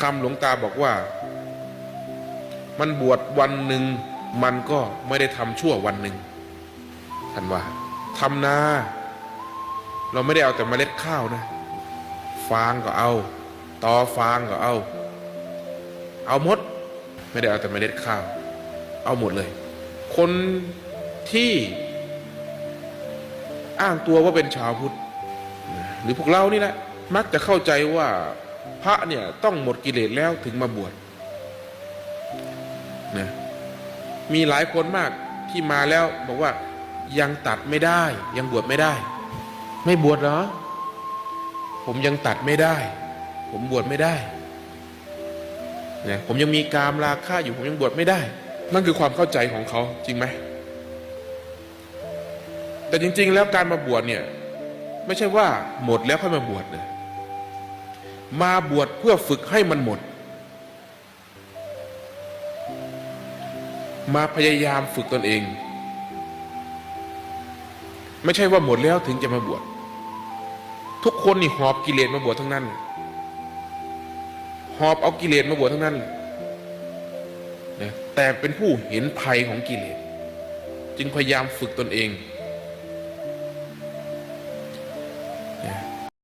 คำหลวงตาบอกว่า มันบวชวันหนึ่งมันก็ไม่ได้ทำชั่ววันหนึ่งท่านว่าทำนาเราไม่ได้เอาแต่เมล็ดข้าวนะ ฟางก็เอา ตอฟางก็เอา เอาหมด ไม่ได้เอาแต่เมล็ดข้าว เอาหมดเลย คนที่อ้างตัวว่าเป็นชาวพุทธ หรือพวกเรานี่แหละ มักจะเข้าใจว่า พระเนี่ยต้องหมดกิเลสแล้วถึงมาบวชนะมีหลายคนมากที่มาแล้วบอกว่ายังตัดไม่ได้ ยังบวชไม่ได้ ไม่บวชเหรอ ผมยังตัดไม่ได้ ผมบวชไม่ได้นะผมยังมีกามราคะอยู่ผมยังบวชไม่ได้ นั่นคือความเข้าใจของเขาจริงไหมแต่จริง ๆ แล้วการมาบวชเนี่ย ไม่ใช่ว่าหมดแล้วค่อยมาบวชนะ มาบวชเพื่อฝึกให้มันหมด มาพยายามฝึกตนเอง ไม่ใช่ว่าหมดแล้วถึงจะมาบวชทุกคนนี่หอบกิเลสมาบวชทั้งนั้น หอบเอากิเลสมาบวชทั้งนั้นแต่เป็นผู้เห็นภัยของกิเลส จึงพยายามฝึกตนเองน